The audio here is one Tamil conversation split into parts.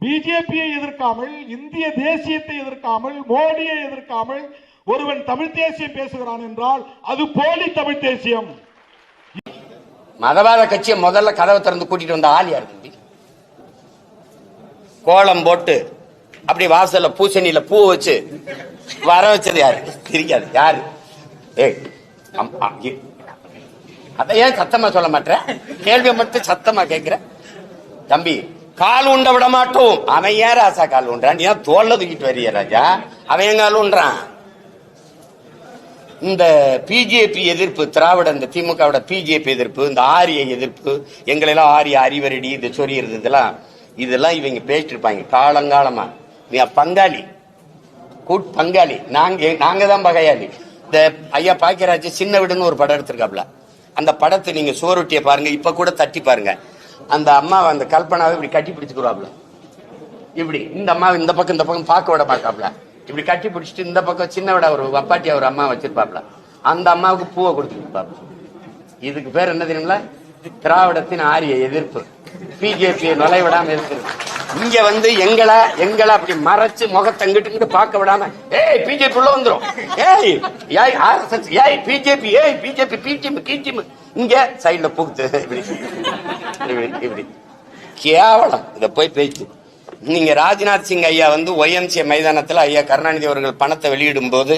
பிஜேபியை எதிர்க்காமல் இந்திய தேசியத்தை எதிர்க்காமல் மோடியை எதிர்க்காமல் ஒருவன் தமிழ் தேசியம் பேசுகிறான் என்றால் அது போலி தமிழ் தேசியம். மதவாத கட்சியை முதல்ல கதவை திறந்து கூட்டிட்டு வந்த ஆள் யார் தம்பி? கோலம் போட்டு அப்படி வாசல்ல பூசணியில பூ வச்சு வர வச்சது யாரு? தெரியாது யாரு? ஏய் அதை ஏன் சத்தமா சொல்ல மாட்டேன் கேள்வியை மட்டும் சத்தமா கேக்குற தம்பி கால் உண்ட விட மாட்டோம் அவன் ஏன் ராசா கால் உண்டான் ஏன் தோல்ல தூக்கிட்டு வரிய ராஜா? அவன் என் கால் உண்றான்? இந்த பிஜேபி எதிர்ப்பு திராவிட இந்த திமுகவோட பிஜேபி எதிர்ப்பு இந்த ஆரிய எதிர்ப்பு எங்களை எல்லாம் ஆரிய அறிவரடி இது சொரியறது இதெல்லாம் இதெல்லாம் இவங்க பேசிட்டு இருப்பாங்க காலங்காலமா. நீ பங்காளி. கூட் பங்காளி. நாங்க நாங்க தான் பகையாளி. இந்த ஐயா பாக்கியராஜ் சின்ன வீடுன்னு ஒரு படம் எடுத்திருக்காப்ல. அந்த படத்தை நீங்க சோறுட்டிய பாருங்க. இப்ப கூட தட்டி பாருங்க. அந்த அம்மாவை அந்த கல்பனாவை இப்படி கட்டி பிடிச்சுக்கிறாப்ல இப்படி இந்த அம்மா இந்த பக்கம் இந்த பக்கம் பார்க்க விட பார்க்காப்ல இப்படி கட்டி பிடிச்சிட்டு இந்த பக்கம் சின்ன விட ஒரு வப்பாட்டியா ஒரு அம்மா வச்சிருப்பாப்ல. அந்த அம்மாவுக்கு பூவை கொடுத்துருப்பாப்ல இதுக்கு பேர் என்ன தெரியுங்களா திராவிடத்தின் ஆரிய எதிர்ப்பு. பிஜேபி நுழைவிடாம இருக்கிறது. இங்க வந்து எங்களை எங்களை அப்படி மறைச்சு முகத்தை இங்கிட்டு பார்க்க விடாம ஏய் பிஜேபி உள்ள வந்துரும். ஏய் ஏய் ஆர்எஸ்எஸ் ஏய் பிஜேபி ஏய் பிஜேபி பிடிஎம் கிடிஎம் இங்க சைடுல புகுத்து இப்படி. இப்படி கேவலம். இத போய் பேச்சு. நீங்க ராஜ்நாத் சிங் ஐயா வந்து ஒய்எம்சிஏ மைதானத்துல ஐயா கருணாநிதி அவர்கள் பணத்தை வெளியிடும் போது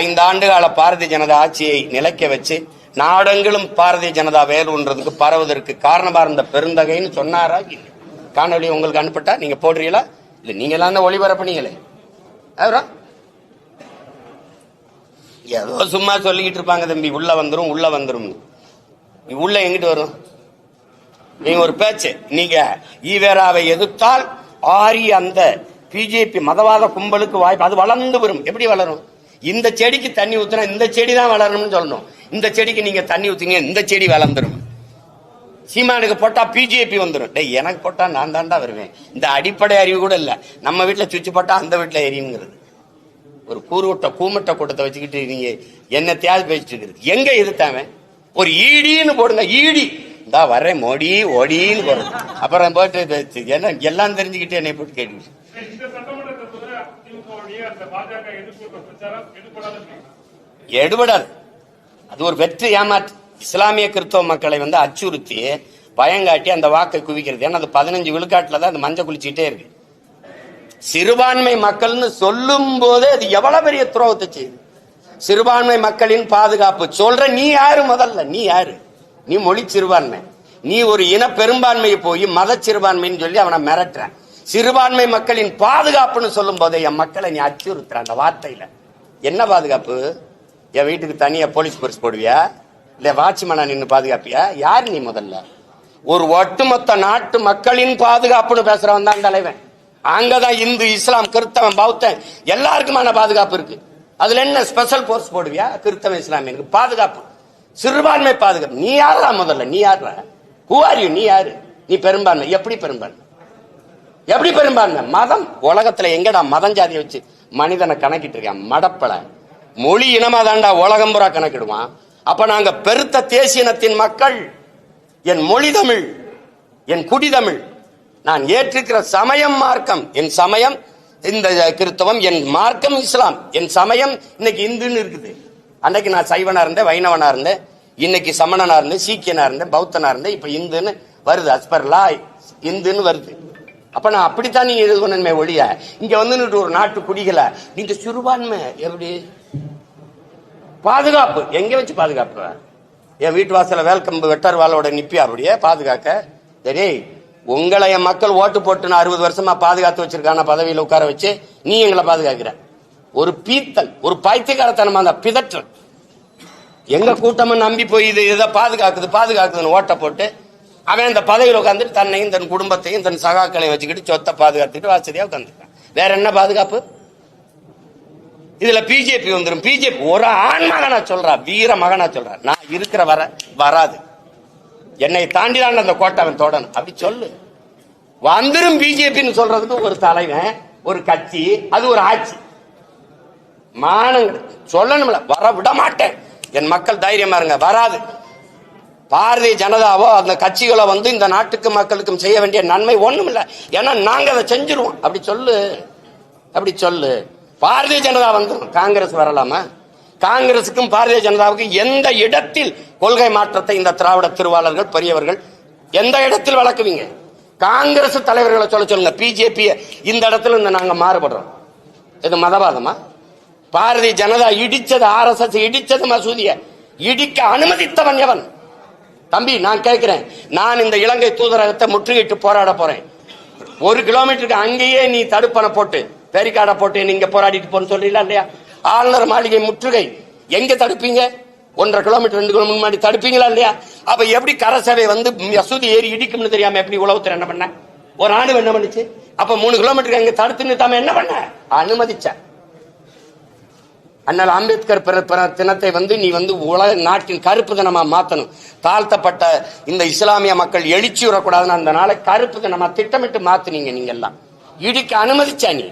ஐந்தாண்டு கால பாரதிய ஜனதா ஆட்சியை நிலைக்க வச்சு நாடெங்கிலும் பாரதிய ஜனதா வேலுன்றதுக்கு பரவுவதற்கு காரணமாக இருந்த பெருந்தகைன்னு சொன்னாரா இல்லை காணொலி உங்களுக்கு அனுப்பிட்டா நீங்கள் போடுறீங்களா? இல்லை நீங்களாம் தான் ஒளிபரப்புனீங்களே. அவரா? ஏதோ சும்மா சொல்லிக்கிட்டு இருப்பாங்க தம்பி உள்ள வந்துடும் உள்ள வந்துடும் உள்ள எங்கிட்டு வரும்? நீங்க ஒரு பேச்சு. நீங்க ஈவேராவை எதிர்த்தால் ஆரி அந்த பிஜேபி மதவாத கும்பலுக்கு வாய்ப்பு அது வளர்ந்து வரும். எப்படி வளரும்? இந்த செடிக்கு தண்ணி ஊத்துனா இந்த செடி தான் வளரணும்னு சொல்லணும். இந்த செடிக்கு நீங்க தண்ணி ஊத்துங்க இந்த செடி வளர்ந்துரும். சீமானுக்கு போட்டா பிஜேபி வந்துடும் டேய் எனக்கு போட்டா நான் தாண்டா வருவேன். இந்த அடிப்படை அறிவு கூட இல்ல. நம்ம வீட்டுல சுவிட்ச் போட்டா அந்த வீட்டுல எரியுங்கிறது. ஒரு கூறுவட்ட கூமட்ட கூட்டத்தை வச்சுக்கிட்டு நீங்க என்ன தேவை பேசிட்டு இருக்கிறது. எங்க எதிர்த்தாம ஒரு ஈடின்னு போடுங்க ஈடி. இந்தா வர்றேன் மோடி ஓடின்னு போடுறது. அப்புறம் போட்டு என்ன எல்லாம் தெரிஞ்சுக்கிட்டு என்னை போட்டு கேட்டு எடுபடாது. அது ஒரு வெற்றி ஏமாற்று இஸ்லாமிய கிறிஸ்தவ மக்களை வந்து அச்சுறுத்தி பயங்காட்டி அந்த வாக்கை குவிக்கிறது. ஏன்னா அது பதினஞ்சு விழுக்காட்டில் தான் அந்த மஞ்சள் குளிச்சுட்டே இருக்கு. சிறுபான்மை மக்கள்னு சொல்லும் போதே அது எவ்வளவு பெரிய துரோகத்தை செய்யுது. சிறுபான்மை மக்களின் பாதுகாப்பு. சொல்ற நீ யாரு முதல்ல? நீ யாரு? நீ மொழி சிறுபான்மை. நீ ஒரு இன பெரும்பான்மையை போய் மத சிறுபான்மைன்னு சொல்லி அவனை மிரட்டுறேன் சிறுபான்மை மக்களின் பாதுகாப்புன்னு சொல்லும் போதே என் மக்களை நீ அச்சுறுத்துற அந்த வார்த்தையில. என்ன பாதுகாப்பு? என் வீட்டுக்கு தனியா போலீஸ் பரிசு போடுவியா? இல்ல வாட்ச்மேனா நின்னு பாதுகாப்பியா? யார் நீ முதல்ல? ஒரு ஒட்டுமொத்த நாட்டு மக்களின் பாதுகாப்புன்னு பேசுறவன் தான் தலைவன். அங்கதான் இந்து இஸ்லாம் கிறிஸ்தவன் பௌத்தன் எல்லாருக்குமான பாதுகாப்பு இருக்கு. அதுல என்ன ஸ்பெஷல் போர்ஸ் போடுவியா? கிறிஸ்தவன் இஸ்லாமியனுக்கு பாதுகாப்பு. சிறுபான்மை பாதுகாப்பு. நீ யாரா முதல்ல? நீ யாரா Who நீ யாரு? நீ பெரும்பான்மை. எப்படி பெரும்பான்மை? எப்படி பெரும்பான்மை? மதம். உலகத்துல எங்கடா மதம் ஜாதியை வச்சு மனிதனை கணக்கிட்டு இருக்கான்? மடப்பலை மொழி இனமா தாண்டா உலகம் புறா கணக்கிடுவான் அப்ப நாங்க பெருத்த தேசியனத்தின் மக்கள். என் மொழி தமிழ் என் குடி தமிழ். நான் ஏற்றிருக்கிற சமயம் மார்க்கம். என் சமயம் இந்த கிறிஸ்தவம் என் மார்க்கம் இஸ்லாம். என் சமயம் இன்னைக்கு இந்துன்னு இருக்குது. அன்னைக்கு நான் சைவனா இருந்தேன் வைணவனா இருந்தேன். இன்னைக்கு சமணனா இருந்தேன் சீக்கியனா இருந்தேன் பௌத்தனா இருந்தேன். இப்ப இந்துன்னு வருது அஸ்பர்லா இந்துன்னு வருது. அப்ப நான் அப்படித்தான் நீ இது ஒழிய இங்க வந்து ஒரு நாட்டு குடிகளை நீங்க சிறுபான்மை எப்படி? பாதுகாப்பு. எங்க வச்சு பாதுகாப்பு? என் வீட்டு வாசல வேல்கம்பு வெட்டார் வாளோட நிப்பி அப்படியே பாதுகாக்க. சரி உங்களை என் மக்கள் ஓட்டு போட்டு நான் அறுபது வருஷமா பாதுகாத்து வச்சிருக்கான பதவியில் உட்கார வச்சு நீ எங்களை பாதுகாக்கிற. ஒரு பீத்தல் ஒரு பைத்தியக்காரத்தனமா அந்த பிதற்றல். எங்க கூட்டமும் நம்பி போய் இது இதை பாதுகாக்குது பாதுகாக்குதுன்னு ஓட்ட போட்டு அவன் இந்த பதவியில் உட்காந்துட்டு தன்னையும் தன் குடும்பத்தையும் தன் சகாக்களையும் வச்சுக்கிட்டு சொத்தை பாதுகாத்துட்டு வசதியா உட்காந்துருக்கான் வேற என்ன பாதுகாப்பு? இதுல பிஜேபி வந்துடும் பிஜேபி ஒரு ஆண் மகனா சொல்றா. வீர மகனா சொல்றா. நான் இருக்கிற வர வராது. என்னை தாண்டி தான் அந்த கோட்டை அவன் தொடணும். அப்படி சொல்லு. வந்துடும் பிஜேபின்னு சொல்றதுக்கு ஒரு தலைவன் ஒரு கட்சி அது ஒரு ஆட்சி. மானங்கள் சொல்லணும்ல. வர விட மாட்டேன் என் மக்கள் தைரியமா இருங்க. வராது. பாரதிய ஜனதாவோ அந்த கட்சிகளோ வந்து இந்த நாட்டுக்கு மக்களுக்கும் செய்ய வேண்டிய நன்மை ஒண்ணும் இல்லை ஏன்னா நாங்க அதை செஞ்சிருவோம். அப்படி சொல்லு. அப்படி சொல்லு. பாரதிய ஜனதா வந்து காங்கிரஸ் வரலாமா? காங்கிரசுக்கும் பாரதிய ஜனதாவுக்கும் எந்த இடத்தில் கொள்கை மாற்றத்தை இந்த திராவிட திருவாளர்கள் பெரியவர்கள் எந்த இடத்தில் வளர்க்குவீங்க? காங்கிரஸ் தலைவர்களை சொல்ல சொல்லுங்க. பிஜேபி இந்த இடத்துல இந்த நாங்க மாறுபடுறோம். இது மதவாதமா? பாரதிய ஜனதா இடிச்சது ஆர்எஸ்எஸ் இடிச்சது மசூதிய இடிக்க அனுமதித்தவன் எவன்? தம்பி நான் கேட்கிறேன். நான் இந்த இலங்கை தூதரகத்தை முற்றுகையிட்டு போராட போறேன். ஒரு கிலோமீட்டருக்கு அங்கேயே நீ தடுப்பணை போட்டு பேரிக்காடை போட்டு நீங்க போராடிட்டு போன்னு சொல்றீங்களா இல்லையா? ஆளுநர் மாளிகை முற்றுகை. எங்க தடுப்பீங்க? ஒன்றரை கிலோமீட்டர் ரெண்டு கிலோமீட்டர் முன்னாடி தடுப்பீங்களா இல்லையா? அப்ப எப்படி கரசபை வந்து மசூதி ஏறி இடிக்கும்னு தெரியாம எப்படி உளவுத்துறை என்ன பண்ண? ஒரு ஆணு என்ன பண்ணுச்சு? அப்ப மூணு கிலோமீட்டருக்கு அங்க தடுத்து நிறுத்தாம என்ன பண்ண? அனுமதிச்சேன். அண்ணல் அம்பேத்கர் பிற- பிற தினத்தை வந்து நீ வந்து உலக நாட்டின் கருப்பு தினமா மாத்தணும். தாழ்த்தப்பட்ட இந்த இஸ்லாமிய மக்கள் எழுச்சி விடக்கூடாதுன்னு அந்த நாளை கருப்பு தினமா திட்டமிட்டு மாத்துனீங்க நீங்க எல்லாம் இடிக்க அனுமதிச்சா நீ.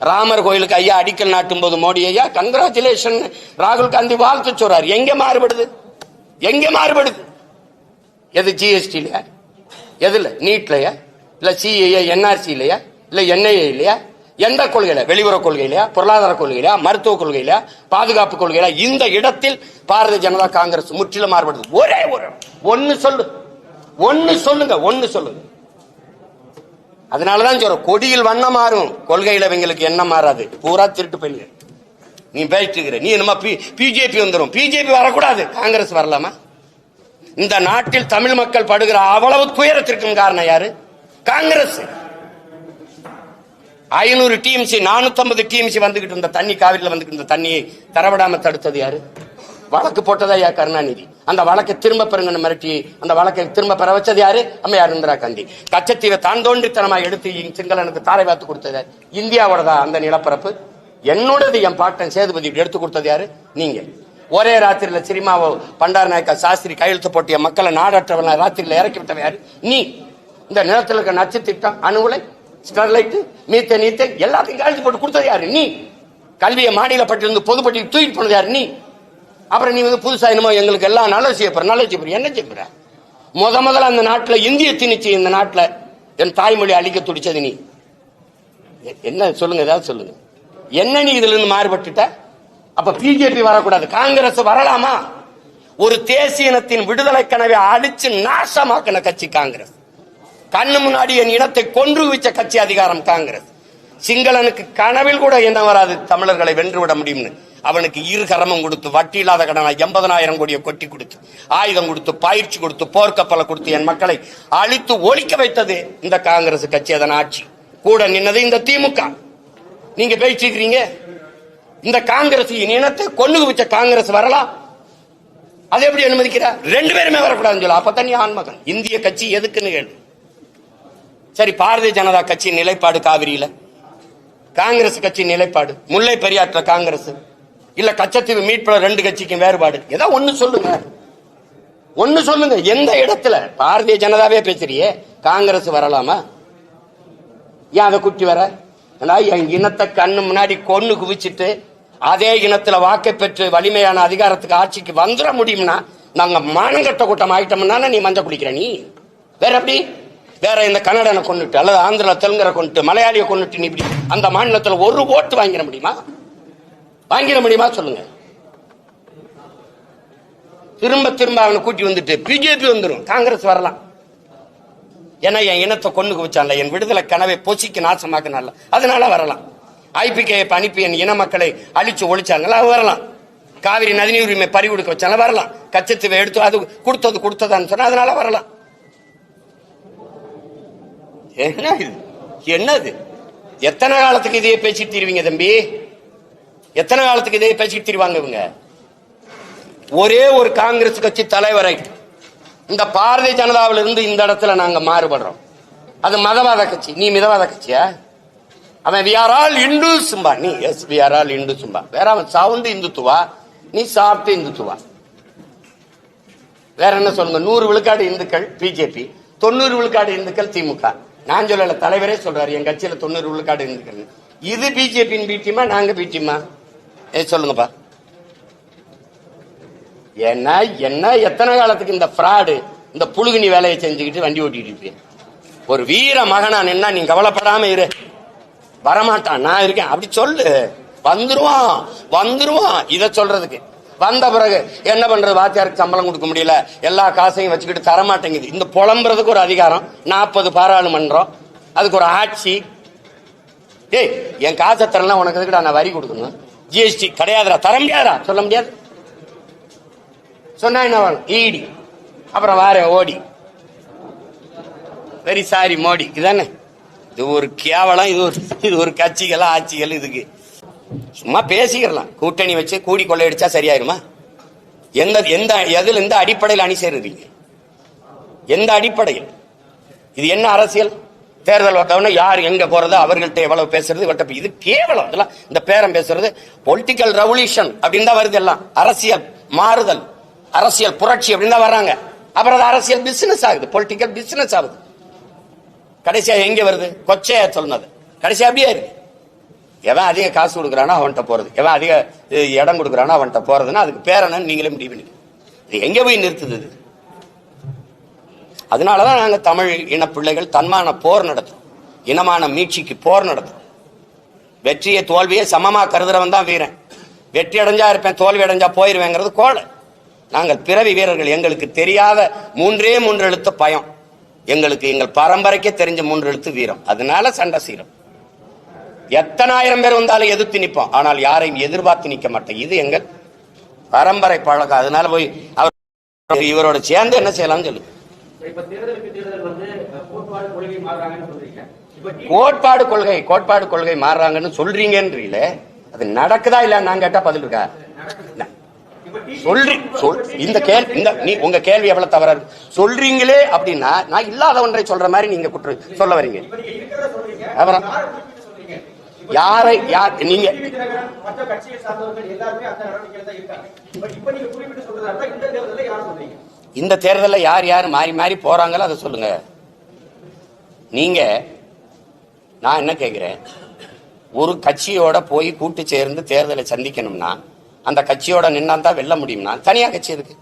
ராமர் கோயிலுக்கு ஐயா அடிக்கல் நாட்டும் போது மோடி ஐயா கங்கராச்சுலேஷன் ராகுல் காந்தி வாழ்த்து சொல்றாரு. எங்க மாறுபடுது? எங்க மாறுபடுது? எது ஜிஎஸ்டிலையா எதுல நீட்லயா? இல்ல சிஏஏ என்ஆர்சி இல்லையா இல்ல என்ஐஏ இல்லையா எந்த கொள்கையில? வெளியுறவு கொள்கையிலையா? பொருளாதார கொள்கையிலையா? மருத்துவ கொள்கையிலையா? பாதுகாப்பு கொள்கையில இந்த இடத்தில் பாரதிய ஜனதா காங்கிரஸ் முற்றிலும் மாறுபடுது. ஒரே ஒரு ஒன்னு சொல்லு. ஒன்னு சொல்லுங்க. ஒன்னு சொல்லுங்க. அதனாலதான் சொல்ற கொடியில் வண்ணம் மாறும். கொள்கையில இவங்களுக்கு என்ன மாறாது. பூரா திருட்டு பயிலுங்க நீ பேசிட்டு இருக்கிற நீ என்னமா பிஜேபி வந்துடும் பிஜேபி வரக்கூடாது. காங்கிரஸ் வரலாமா? இந்த நாட்டில் தமிழ் மக்கள் படுகிற அவ்வளவு துயரத்திற்கும் காரணம் யாரு? காங்கிரஸ். ஐநூறு டிஎம்சி நானூத்தி டிஎம்சி வந்துகிட்டு இருந்த தண்ணி காவிரியில் வந்துகிட்டு இருந்த தண்ணியை தரவிடாம தடுத்தது யாரு? வழக்கு போட்டதா யா கருணாநிதி. அந்த வழக்கை திரும்ப பெறுங்கன்னு மிரட்டி அந்த வழக்கை திரும்ப பெற வச்சது யாரு? அம்மையார் இந்திரா காந்தி. கச்சத்தீவை தான் தோன்றித்தனமா எடுத்து சிங்களனுக்கு தாரை பார்த்து கொடுத்தது இந்தியாவோடதா அந்த நிலப்பரப்பு? என்னோடது என் பாட்டன் சேதுபதி எடுத்து கொடுத்தது யாரு? நீங்க ஒரே ராத்திரியில சினிமாவோ பண்டார நாயக்கா சாஸ்திரி கையெழுத்து போட்டிய மக்களை நாடற்றவன ராத்திரியில இறக்கி விட்டவன் யாரு? நீ. இந்த நிலத்தில் இருக்க நச்சு திட்டம் அணுகுலை. ஸ்டெர்லைட் மீத்த நீத்த எல்லாத்தையும் கழிச்சு போட்டு கொடுத்தது யாரு? நீ. கல்வியை மாநில பட்டியலிருந்து பொதுப்பட்டியல் தூக்கிட்டு போனது யாரு? நீ. அப்புறம் நீ வந்து புதுசா என்னமோ எங்களுக்கு எல்லாம் நல்லது செய்ய போற நல்லது செய்ய போற. என்ன செய்ய போற? முத முதல்ல அந்த நாட்டில் இந்திய திணிச்சு இந்த நாட்டில் என் தாய்மொழி அழிக்க துடிச்சது நீ. என்ன சொல்லுங்க ஏதாவது சொல்லுங்க. என்ன நீ இதுல இருந்து மாறுபட்டுட்ட? அப்ப பிஜேபி வரக்கூடாது காங்கிரஸ் வரலாமா? ஒரு தேசிய இனத்தின் விடுதலை கனவை அழிச்சு நாசமாக்கின கட்சி காங்கிரஸ். கண்ணு முன்னாடி என் இனத்தை கொன்று வச்ச கட்சி அதிகாரம் காங்கிரஸ். சிங்களனுக்கு கனவில் கூட என்ன வராது? தமிழர்களை வென்றுவிட முடியும்னு. அவனுக்கு இரு கரமும் கொடுத்து வட்டி இல்லாத கடனா எண்பதனாயிரம் கோடியை கொட்டி கொடுத்து ஆயுதம் கொடுத்து பயிற்சி கொடுத்து போர்க்கப்பலை கொடுத்து என் மக்களை அழித்து ஒழிக்க வைத்தது இந்த காங்கிரஸ் கட்சி அதன் ஆட்சி. கூட நின்னது இந்த திமுக. நீங்க பேசிக்கிறீங்க? இந்த காங்கிரஸ் என் இனத்தை கொண்டு வச்ச காங்கிரஸ் வரலாம் அதை எப்படி அனுமதிக்கிறா ரெண்டு பேருமே வரக்கூடாதுன்னு சொல்ல. அப்பதான் நீ ஆண்மகன். இந்திய கட்சி எதுக்குன்னு கேள்வி சரி பாரதிய ஜனதா கட்சி நிலைப்பாடு காவிரியில. காங்கிரஸ் கட்சி நிலைப்பாடு. முல்லை பெரியாற்ற காங்கிரஸ். இல்ல கச்சத்தீவு மீட்புல ரெண்டு கட்சிக்கும் வேறுபாடு. ஏதோ ஒண்ணு சொல்லுங்க. ஒண்ணு சொல்லுங்க. எந்த இடத்துல? பாரதிய ஜனதாவே பேசுறியே. காங்கிரஸ் வரலாமா? ஏன் அதை குட்டி வர? என் இனத்தை கண்ணு முன்னாடி கொன்னு குவிச்சிட்டு அதே இனத்துல வாக்கை பெற்று வலிமையான அதிகாரத்துக்கு ஆட்சிக்கு வந்துட முடியும்னா நாங்க மானங்கட்ட கூட்டம் ஆயிட்டோம்னா நீ மஞ்சள் குடிக்கிற நீ. வேற எப்படி? வேற இந்த கன்னடனை கொண்டுட்டு அல்லது ஆந்திரா தெலுங்கரை கொண்டுட்டு மலையாளியை கொண்டுட்டு நீ இப்படி அந்த மாநிலத்தில் ஒரு ஓட்டு வாங்கிட முடியுமா? வாங்கிட முடியுமா சொல்லுங்க. திரும்ப திரும்ப அவனை கூட்டி வந்துட்டு பிஜேபி வந்துடும் காங்கிரஸ் வரலாம். ஏன்னா என் இனத்தை கொண்டு குவிச்சான்ல என் விடுதலை கனவை பொசிக்கு நாசமாக்கினால அதனால வரலாம். ஐபிகே அனுப்பி என் இன மக்களை அழிச்சு ஒழிச்சாங்கல்ல அது வரலாம். காவிரி நதிநீர் உரிமை பறி கொடுக்க வச்சாலும் வரலாம். கச்சத்தீவை எடுத்து அது கொடுத்தது கொடுத்ததான்னு சொன்னா அதனால வரலாம். என்ன இது? என்னது? எத்தனை காலத்துக்கு இதையே பேசிட்டு தீருவீங்க தம்பி? எத்தனை காலத்துக்கு இதையே பேசிட்டு தீருவாங்க இவங்க? ஒரே ஒரு காங்கிரஸ் கட்சி தலைவரை இந்த பாரதிய ஜனதாவில இருந்து இந்த இடத்துல நாங்க மாறுபடுறோம். அது மதவாத கட்சி. நீ மிதவாத கட்சியா? அவன் வி ஆர் இந்து சும்பா. நீ எஸ் வி ஆர் ஆல் இந்துசும்பா வேற அவன் சவுண்டு இந்துத்துவா? நீ சாப்பிட்டு இந்துத்துவா? வேற என்ன சொல்லுங்க? நூறு விழுக்காடு இந்துக்கள் பிஜேபி தொண்ணூறு விழுக்காடு இந்துக்கள் திமுக நான் சொல்லல தலைவரே சொல்றாரு. என் கட்சியில தொண்ணூறு விழுக்காடு இந்துக்கள் இது பிஜேபியின் பீட்டியமா நாங்க பீட்டியமா? ஏ சொல்லுங்கப்பா. என்ன என்ன எத்தனை காலத்துக்கு இந்த ஃப்ராடு இந்த புழுகுனி வேலையை செஞ்சுக்கிட்டு வண்டி ஓட்டிட்டு இருப்பேன் ஒரு வீர மகனா நின்னா நீ கவலைப்படாம இரு. வரமாட்டான். நான் இருக்கேன். அப்படி சொல்லு. வந்துருவான். வந்துருவான். இத சொல்றதுக்கு. வந்த பிறகு என்ன பண்றது? வாத்தியாருக்கு சம்பளம் கொடுக்க முடியல. எல்லா காசையும் வச்சுக்கிட்டு தர மாட்டேங்குது இந்த புலம்புறதுக்கு ஒரு அதிகாரம். நாற்பது பாராளுமன்றம். அதுக்கு ஒரு ஆட்சி. ஏய் என் காசை தரலாம் உனக்கு எதுக்குடா நான் வரி கொடுக்கணும்? ஜிஎஸ்டி கிடையாதுடா. தர முடியாதா சொல்ல முடியாது. சொன்னா என்ன வரும்? ஈடி அப்புறம் வாரேன் ஓடி வெரி சாரி மோடி. இதானே இது ஒரு கேவலம் இது ஒரு இது ஒரு கட்சிகள் ஆட்சிகள் இதுக்கு. சும்மா பேசிக்கிறலாம். கூட்டணி வச்சு கூடி கொள்ளையடிச்சா சரியாயிருமா? எந்த எந்த எதில் எந்த அடிப்படையில் அணி சேருறீங்க? எந்த அடிப்படையில்? இது என்ன அரசியல்? தேர்தல் வந்தவொடனே யார் எங்க போறது அவர்கள்ட்ட எவ்வளவு பேசுறது இவர்கிட்ட இது கேவலம். இதெல்லாம் இந்த பேரம் பேசுறது பொலிட்டிக்கல் ரெவல்யூஷன் அப்படின்னு தான் வருது எல்லாம். அரசியல் மாறுதல் அரசியல் புரட்சி அப்படின்னு தான் வர்றாங்க. அப்புறம் அது அரசியல் பிசினஸ் ஆகுது பொலிட்டிக்கல் பிசினஸ் ஆகுது. கடைசியா எங்க வருது? கொச்சையா சொன்னது. கடைசியா அப்படியே இருக்கு. எவன் அதிக காசு கொடுக்குறானோ அவன்கிட்ட போறது. எவன் அதிக இடம் கொடுக்குறானோ அவன்கிட்ட போறதுன்னா அதுக்கு பேர் நீங்களே முடிவு பண்ணிக்கணும். இது எங்க போய் நிறுத்துது இது? அதனாலதான் நாங்க தமிழ் இன பிள்ளைகள் தன்மான போர் நடத்தும் இனமான மீட்சிக்கு போர் நடத்துறோம். வெற்றியை தோல்வியை சமமா கருதுறவன் தான் வீரன். வெற்றி அடைஞ்சா இருப்பேன் தோல்வி அடைஞ்சா போயிருவேங்கிறது கோலை நாங்கள் பிறவி வீரர்கள் எங்களுக்கு தெரியாத மூன்றே மூன்று எழுத்து பயம். எங்களுக்கு எங்கள் பரம்பரைக்கே தெரிஞ்ச மூன்று எழுத்து வீரம். அதனால சண்டை சீரம். எத்தனாயிரம் பேர் வந்தாலும் எதிர்த்து நிற்போம் ஆனால் யாரையும் எதிர்பார்த்து நிற்க மாட்டோம். இது எங்கள் பரம்பரை பழக்கம். அதனால போய் அவர் இவரோட சேர்ந்து என்ன செய்யலாம்னு சொல்லு. கோட்பாடு கொள்கை கோட்பாடு கொள்கை மாறுறாங்கன்னு சொல்றீங்கன்றீல அது நடக்குதா இல்ல நான் கேட்டா பதில் இருக்கா? சொல்றி சொல் இந்த கேள்வி இந்த நீ உங்க கேள்வி எவ்வளவு தவறா இருக்கு? சொல்றீங்களே அப்படின்னா நான் இல்லாத ஒன்றை சொல்ற மாதிரி நீங்க குற்ற சொல்ல வரீங்க. அப்புறம் யாரை யாரை நீங்க இந்த தேர்தலில் யார் யார் மாறி மாறி போறாங்களோ அதை சொல்லுங்க. நீங்க நான் என்ன கேட்கிறேன் ஒரு கட்சியோட போய் கூட்டு சேர்ந்து தேர்தலை சந்திக்கணும்னா அந்த கட்சியோட நின்னா தான் வெல்ல முடியும்னா தனியா கட்சி இருக்கு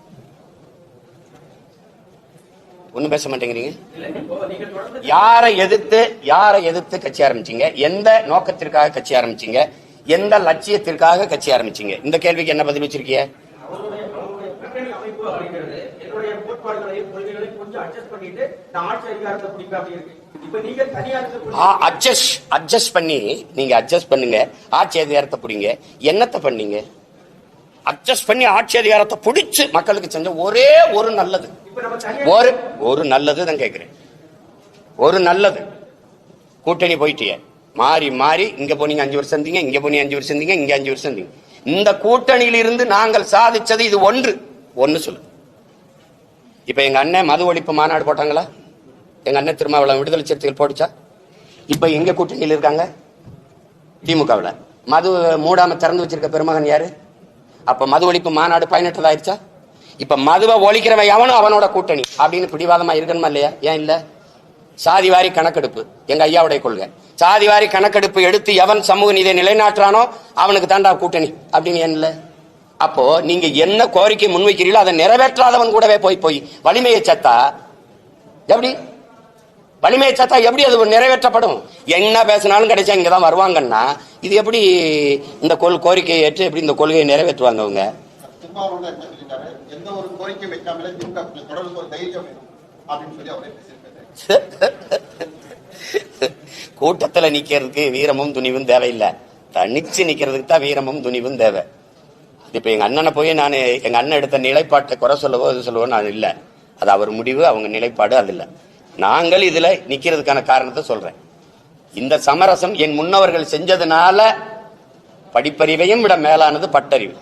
ஒண்ணும் பேச மாட்டேங்கிறீங்க? யாரை எதிர்த்து யாரை எதிர்த்து கட்சி ஆரம்பிச்சீங்க? எந்த நோக்கத்திற்காக கட்சி ஆரம்பிச்சீங்க? எந்த லட்சியத்திற்காக கட்சி ஆரம்பிச்சீங்க? இந்த கேள்விக்கு என்ன பதில் வச்சிருக்கீங்க? அட்ஜஸ்ட் அட்ஜஸ்ட் அட்ஜஸ்ட் பண்ணி நீங்க அட்ஜஸ்ட் பண்ணுங்க. ஆட்சி அதிகாரத்தை பிடிங்க. என்னத்தை பண்ணீங்க? அட்ஜஸ்ட் பண்ணி ஆட்சி அதிகாரத்தை பிடிச்சு மக்களுக்கு செஞ்ச ஒரே ஒரு நல்லது. ஒரு ஒரு நல்லது தான் கேட்குறேன் ஒரு நல்லது. கூட்டணி போயிட்டிய. மாறி மாறி இங்க போனீங்க அஞ்சு வருஷம் இருந்தீங்க இங்க போனீங்க அஞ்சு வருஷம் இருந்தீங்க இங்க அஞ்சு வருஷம் இருந்தீங்க இந்த கூட்டணியிலிருந்து நாங்கள் சாதிச்சது இது ஒன்று. ஒன்று சொல்லு. இப்ப எங்க அண்ணன் மது ஒழிப்பு மாநாடு போட்டாங்களா? எங்க அண்ணன் திருமாவளவன் விடுதலை சிறுத்தைகள் போட்டுச்சா இப்ப எங்க கூட்டணியில் இருக்காங்க? திமுகவில். மது மூடாம திறந்து வச்சிருக்க பெருமகன் யாரு? அப்ப மது ஒழிப்பு மாநாடு பயனற்றதாயிருச்சா? இப்ப மதுவை ஒழிக்கிறவன் எவனும் அவனோட கூட்டணி. அப்படின்னு பிடிவாதமா இருக்கணுமா இல்லையா? ஏன் இல்ல? சாதிவாரி கணக்கெடுப்பு. எங்க ஐயாவுடைய கொள்கை. சாதிவாரி கணக்கெடுப்பு எடுத்து எவன் சமூக நீதியை நிலைநாட்டுறானோ அவனுக்கு தாண்டா கூட்டணி. அப்படின்னு ஏன் இல்ல? அப்போ நீங்க என்ன கோரிக்கை முன்வைக்கிறீங்களோ அதை நிறைவேற்றாதவன் கூடவே போய் போய் வலிமையை சத்தா எப்படி? வலிமையை சத்தா எப்படி அது நிறைவேற்றப்படும்? என்ன பேசினாலும் கிடைச்சா இங்க தான் வருவாங்கன்னா இது எப்படி இந்த கொள் கோரிக்கையை ஏற்று எப்படி இந்த கொள்கையை நிறைவேற்றுவாங்க அவங்க? கூட்டத்துல நிக்கிறதுக்கு வீரமும் துணிவும் தேவையில்லை. தனிச்சு நிக்கிறதுக்கு தான் வீரமும் துணிவும் தேவை. இப்ப எங்க அண்ணனை போய் நான் எங்க அண்ணன் எடுத்த நிலைப்பாட்டை குறை சொல்லவோ இது சொல்லவோ நான் இல்ல. அது அவர் முடிவு அவங்க நிலைப்பாடு அது இல்ல. நாங்கள் இதுல நிக்கிறதுக்கான காரணத்தை சொல்றேன். இந்த சமரசம் என் முன்னவர்கள் செஞ்சதுனால படிப்பறிவையும் விட மேலானது பட்டறிவு.